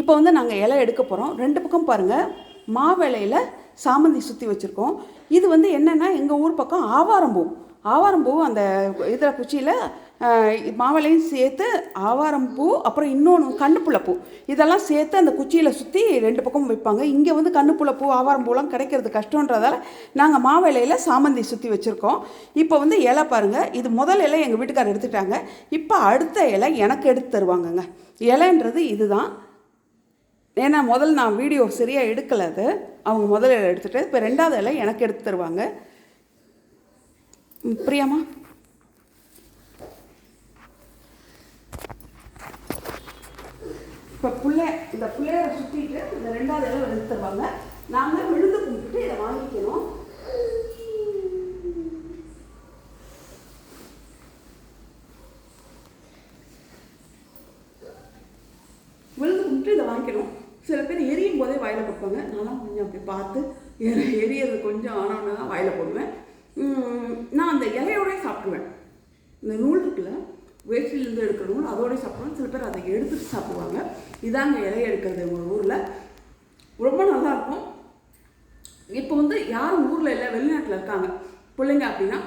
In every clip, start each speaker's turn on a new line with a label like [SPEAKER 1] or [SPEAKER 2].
[SPEAKER 1] இப்போ வந்து நாங்கள் இலை எடுக்க போகிறோம் ரெண்டு பக்கம் பாருங்கள் மாவேலையில் சாமந்தி சுற்றி வச்சுருக்கோம். இது வந்து என்னென்னா எங்கள் ஊர் பக்கம் ஆவாரம்பூ. ஆவாரம்பூ அந்த இதில் குச்சியில் மாவளையும் சேர்த்து ஆவாரம்பூ அப்புறம் இன்னொன்று கண்ணுப்புள்ளப்பூ இதெல்லாம் சேர்த்து அந்த குச்சியில் சுற்றி ரெண்டு பக்கம் வைப்பாங்க. இங்கே வந்து கண்ணுப்புள்ளப்பூ ஆவாரம்பூலாம் கிடைக்கிறது கஷ்டன்றதால நாங்கள் மாவிலையில் சாமந்தி சுற்றி வச்சுருக்கோம். இப்போ வந்து இலை பாருங்கள் இது முதல் இலை எங்கள் வீட்டுக்காரர் எடுத்துட்டாங்க. இப்போ அடுத்த இலை எனக்கு எடுத்து தருவாங்கங்க. இலைன்றது இதுதான். ஏன்னா முதல்ல நான் வீடியோ சரியாக எடுக்கலை அது. அவங்க முதல் எடுத்துகிட்டு இப்போ ரெண்டாவது இலை எனக்கு எடுத்து தருவாங்க. பிரியாமா? பிரியாம்மா இப்போ புள்ளை இந்த பிள்ளையரை சுற்றிட்டு இந்த ரெண்டாவது இலை எடுத்து தருவாங்க. நாங்கள் விழுந்து கும்பிட்டு இதை வாங்கிக்கணும். விழுந்து கும்பிட்டு இதை வாங்கிக்கணும். சில பேர் எரியும் போதே வாயில கொடுப்பாங்க நான்லாம் கொஞ்சம் அப்படி பார்த்து எரி எரியறது கொஞ்சம் ஆனோன்னு தான் வாயில போடுவேன். நான் அந்த இலையோடய சாப்பிடுவேன். இந்த நூல் இருக்குல்ல வேஷ்டிலேருந்து எடுக்கிற நூல் அதோடய சாப்பிடுவேன். சில பேர் அதை எடுத்துட்டு சாப்பிடுவாங்க. இதாங்க இலை எடுக்கிறது எங்கள் ஊரில். ரொம்ப நல்லா இருக்கும். இப்போ வந்து யாரும் ஊரில் இல்லை வெளிநாட்டில் இருக்காங்க. பிள்ளைங்க அப்படின்னா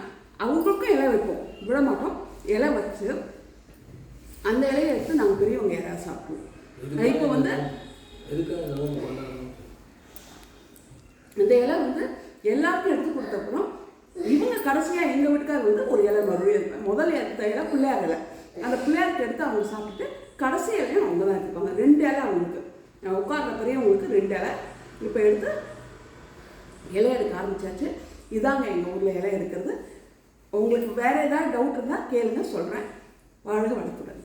[SPEAKER 1] அவங்களுக்கும் இலை வைப்போம். விட மாட்டோம். இலை வச்சு அந்த இலையை எடுத்து நாங்கள் பெரியவங்க யாராவது சாப்பிடுவோம். இப்போ வந்து
[SPEAKER 2] எதுக்காக இதெல்லாம்
[SPEAKER 1] இந்த இலை வந்து எல்லாருக்கும் எடுத்து கொடுத்தப்புறம் இவங்க கடைசியாக எங்கள் வீட்டுக்காரர் வந்து ஒரு இலை மறுபடியும் இருப்பேன் முதல் எடுத்த இலை பிள்ளையார் இலை. அந்த பிள்ளையாருக்கு எடுத்து அவங்க சாப்பிட்டுட்டு கடைசி இலையும் அவங்க தான் எடுத்துப்பாங்க. ரெண்டு இலை அவங்களுக்கு. நான் உட்கார்ற அவங்களுக்கு ரெண்டு இலை. இப்போ எடுத்து இலை எடுக்க ஆரம்பிச்சாச்சு. இதாங்க எங்கள் ஊரில் இலை எடுக்கிறது. உங்களுக்கு வேறு ஏதாவது டவுட் இருந்தால் கேளுங்க சொல்கிறேன் வாழ்க வளத்துடன்.